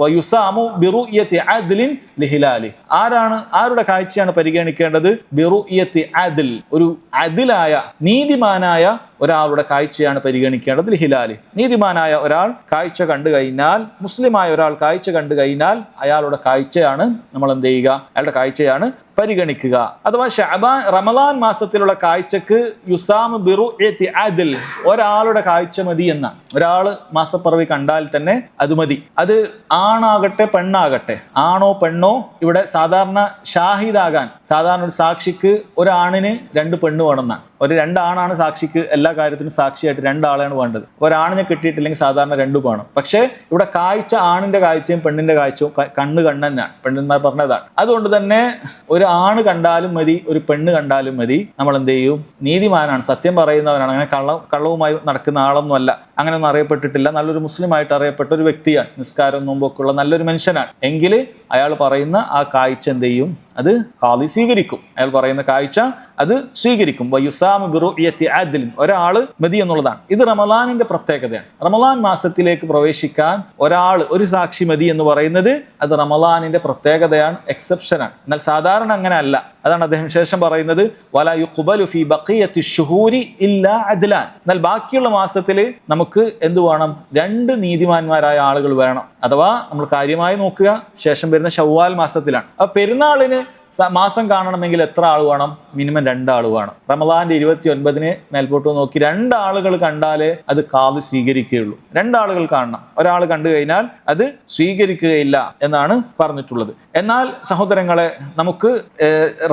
വയുസാമു ബിറുയത്തി അദ്ലിൻ ലിഹിലാലി. ആരാണ് ആരുടെ കാഴ്ചയാണ് പരിഗണിക്കേണ്ടത്? ബിറുയത്തി അദിൽ. ഒരു അദിലായ നീതിമാനായ ഒരാളുടെ കാഴ്ചയാണ് പരിഗണിക്കേണ്ടത്. ലിഹിലാലി. നീതിമാനായ ഒരാൾ കാഴ്ച കണ്ടു കഴിഞ്ഞാൽ മുസ്ലിമായ ഒരാൾ കാഴ്ച കണ്ടു കഴിഞ്ഞാൽ അയാളുടെ കാഴ്ചയാണ് നമ്മൾ എന്ത് ചെയ്യുക? അയാളുടെ കാഴ്ചയാണ് പരിഗണിക്കുക. അഥവാ ഷാബാൻ റമദാൻ മാസത്തിലുള്ള കാഴ്ചക്ക് യുസാം ബിറു അതിൽ ഒരാളുടെ കാഴ്ച മതി എന്നാണ്. ഒരാൾ മാസപ്പിറവി കണ്ടാൽ തന്നെ അത് മതി. അത് ആണാകട്ടെ പെണ്ണാകട്ടെ. ആണോ പെണ്ണോ ഇവിടെ സാധാരണ ഷാഹിദാകാൻ സാധാരണ ഒരു സാക്ഷിക്ക് ഒരാണിന് രണ്ട് പെണ്ണ് വേണമെന്നാണ് ഒരു രണ്ടാണാണ് സാക്ഷിക്ക് എല്ലാ കാര്യത്തിനും സാക്ഷിയായിട്ട് രണ്ടാളാണ് വേണ്ടത്. ഒരാണിനെ കിട്ടിയിട്ടില്ലെങ്കിൽ സാധാരണ രണ്ടു വേണം. പക്ഷേ ഇവിടെ കാഴ്ച ആണിന്റെ കാഴ്ചയും പെണ്ണിന്റെ കാഴ്ചയും കണ്ണ് കണ്ണ് തന്നെയാണ്. പെണ്ണന്മാർ പറഞ്ഞതാണ്. അതുകൊണ്ട് തന്നെ ഒരു ആണ് കണ്ടാലും മതി ഒരു പെണ്ണ് കണ്ടാലും മതി. നമ്മൾ എന്ത് ചെയ്യും? നീതിമാനാണ്. സത്യം പറയുന്നവനാണ്. അങ്ങനെ കള്ള കള്ളവുമായി നടക്കുന്ന ആളൊന്നുമല്ല. അങ്ങനെയൊന്നും അറിയപ്പെട്ടിട്ടില്ല. നല്ലൊരു മുസ്ലിം ആയിട്ട് അറിയപ്പെട്ട ഒരു വ്യക്തിയാണ്. നിസ്കാരം നോമ്പൊക്കെ ഉള്ള നല്ലൊരു മനുഷ്യനാണ്. എങ്കിൽ അയാൾ പറയുന്ന ആ കാഴ്ച എന്ത് ചെയ്യും? അത് കാളി സ്വീകരിക്കും. അയാൾ പറയുന്ന കാഴ്ച അത് സ്വീകരിക്കും. വയുസാമ ബിറുഇയത്തി ആദിൽ ഒരാൾ മതി എന്നുള്ളതാണ്. ഇത് റമലാനിന്റെ പ്രത്യേകതയാണ്. റമലാൻ മാസത്തിലേക്ക് പ്രവേശിക്കാൻ ഒരാൾ ഒരു സാക്ഷി മതി എന്ന് പറയുന്നത് അത് റമലാനിന്റെ പ്രത്യേകതയാണ് എക്സെപ്ഷനാണ് എന്നാൽ സാധാരണ അങ്ങനെ അല്ല. അതാണ് അദ്ദേഹം ശേഷം പറയുന്നത് വല യുഖ്ബലു ഫി ബഖിയത്തി ഷുഹൂരി ഇല്ലാ അദ്ലാൻ. എന്നാൽ ബാക്കിയുള്ള മാസത്തിൽ നമുക്ക് എന്ത് വേണം? രണ്ട് നീതിമാന്മാരായ ആളുകൾ വേണം അഥവാ നമ്മൾ കാര്യമായി നോക്കുക ശേഷം വരുന്ന ഷവ്വാൽ മാസത്തിലാണ്. ആ പെരുന്നാളിന് മാസം കാണണമെങ്കിൽ എത്ര ആൾ വേണം? മിനിമം രണ്ടാൾ വേണം. റമദാന്റെ ഇരുപത്തി ഒൻപതിന് മേൽപോട്ട് നോക്കി രണ്ടാളുകൾ കണ്ടാലേ അത് കാത് സ്വീകരിക്കുകയുള്ളൂ. രണ്ടാളുകൾ കാണണം. ഒരാൾ കണ്ടു കഴിഞ്ഞാൽ അത് സ്വീകരിക്കുകയില്ല എന്നാണ് പറഞ്ഞിട്ടുള്ളത്. എന്നാൽ സഹോദരങ്ങളെ നമുക്ക്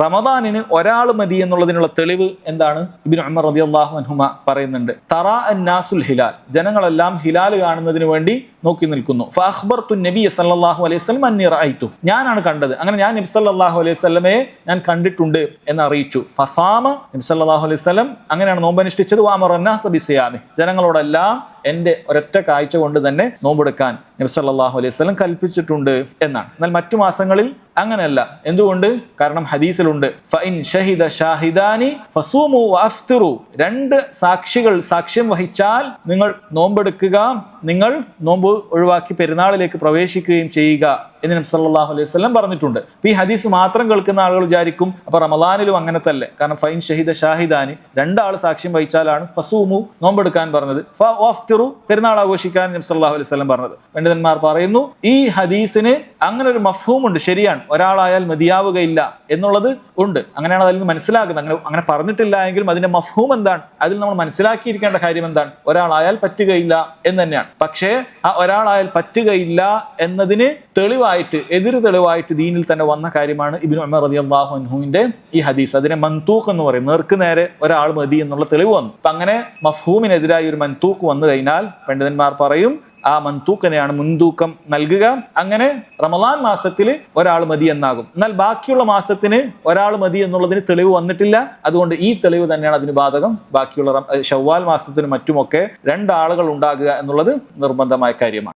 റമദാനിന് ഒരാൾ മതി എന്നുള്ളതിനുള്ള തെളിവ് എന്താണ്? ഇബിൻ അമർ റതി അള്ളാഹു അൻഹുമ പറയുന്നുണ്ട്. തറ അന്നാസുൽ ഹിലാൽ. ജനങ്ങളെല്ലാം ഹിലാൽ കാണുന്നതിന് വേണ്ടി നോക്കി നിൽക്കുന്നു. ഫഅഖ്ബർതു നബി സല്ലല്ലാഹു അലൈഹി വസല്ലം അന്നി ഞാനാണ് കണ്ടത്. അങ്ങനെ ഞാൻ നബി സല്ലല്ലാഹു അലൈഹി വസല്ലമയെ ഞാൻ കണ്ടിട്ടുണ്ട് എന്ന് അറിയിച്ചു. ഫസാമ നബി സല്ലല്ലാഹു അലൈഹി വസല്ലം അങ്ങനെയാണ് നോമ്പ് അനുഷ്ഠിച്ചത് വാമർ അന്നാസ ബിസിയാമി ജനങ്ങളോടെല്ലാം എന്റെ ഒരൊറ്റ കാഴ്ച കൊണ്ട് തന്നെ നോമ്പെടുക്കാൻ നബി സല്ലല്ലാഹു അലൈഹി സ്വലം കൽപ്പിച്ചിട്ടുണ്ട് എന്നാണ്. എന്നാൽ മറ്റു മാസങ്ങളിൽ അങ്ങനെയല്ല. എന്തുകൊണ്ട്? കാരണം ഹദീസിലുണ്ട്. ഫൈൻ ഷഹിദ ഷാഹിദാനി ഫസൂമു രണ്ട് സാക്ഷികൾ സാക്ഷ്യം വഹിച്ചാൽ നിങ്ങൾ നോമ്പെടുക്കുക നിങ്ങൾ നോമ്പ് ഒഴിവാക്കി പെരുന്നാളിലേക്ക് പ്രവേശിക്കുകയും ചെയ്യുക എന്ന് നബി സല്ലല്ലാഹു അലൈഹി വസല്ലം പറഞ്ഞിട്ടുണ്ട്. ഈ ഹദീസ് മാത്രം കേൾക്കുന്ന ആളുകൾ വിചാരിക്കും അപ്പൊ റമദാനിലും അങ്ങനെ തന്നെ കാരണം ഫൈൻ ഷഹിദ ഷാഹിദാനി രണ്ടാൾ സാക്ഷ്യം വഹിച്ചാലാണ് ഫസൂമു നോമ്പെടുക്കാൻ പറഞ്ഞത്. ഫിറു പെരുന്നാൾ ആഘോഷിക്കാൻ നബി അലൈഹി വസല്ലം പറഞ്ഞത്. പണ്ഡിതന്മാർ പറയുന്നു ഈ ഹദീസിന് അങ്ങനെ ഒരു മഫ്ഹൂം ഉണ്ട് ശരിയാണ്. ഒരാളായാൽ മതിയാവുകയില്ല എന്നുള്ളത് ഉണ്ട്. അങ്ങനെയാണ് അതിൽ നിന്ന് മനസ്സിലാക്കുന്നത് അങ്ങനെ അങ്ങനെ പറഞ്ഞിട്ടില്ല എങ്കിലും അതിന്റെ മഫ്ഹൂം എന്താണ്? അതിൽ നമ്മൾ മനസ്സിലാക്കിയിരിക്കേണ്ട കാര്യം എന്താണ്? ഒരാളായാൽ പറ്റുകയില്ല എന്ന് തന്നെയാണ്. പക്ഷേ ആ ഒരാളായാൽ പറ്റുകയില്ല എന്നതിന് തെളിവായിട്ട് എതിര് തെളിവായിട്ട് ദീനിൽ തന്നെ വന്ന കാര്യമാണ് ഇബിൻ ഉമർ റതി അള്ളാഹു അൻഹുവിന്റെ ഈ ഹദീസ്. അതിനെ മന്തൂഖ് എന്ന് പറയും നേർക്ക് നേരെ ഒരാൾ മതി എന്നുള്ള തെളിവ് വന്നു. അപ്പൊ അങ്ങനെ മഫ്ഹൂമിനെതിരായി ഒരു മന്തൂഖ് വന്നു കഴിഞ്ഞാൽ പണ്ഡിതന്മാർ പറയും ആ മന്തൂക്കനെയാണ് മുൻതൂക്കം നൽകുക. അങ്ങനെ റമദാൻ മാസത്തിൽ ഒരാൾ മതി എന്നാകും. എന്നാൽ ബാക്കിയുള്ള മാസത്തിന് ഒരാൾ മതി എന്നുള്ളതിന് തെളിവ് വന്നിട്ടില്ല. അതുകൊണ്ട് ഈ തെളിവ് തന്നെയാണ് അതിന് ബാധകം. ബാക്കിയുള്ള ഷവ്വാൽ മാസത്തിനും മറ്റുമൊക്കെ രണ്ടാളുകൾ ഉണ്ടാകുക എന്നുള്ളത് നിർബന്ധമായ കാര്യമാണ്.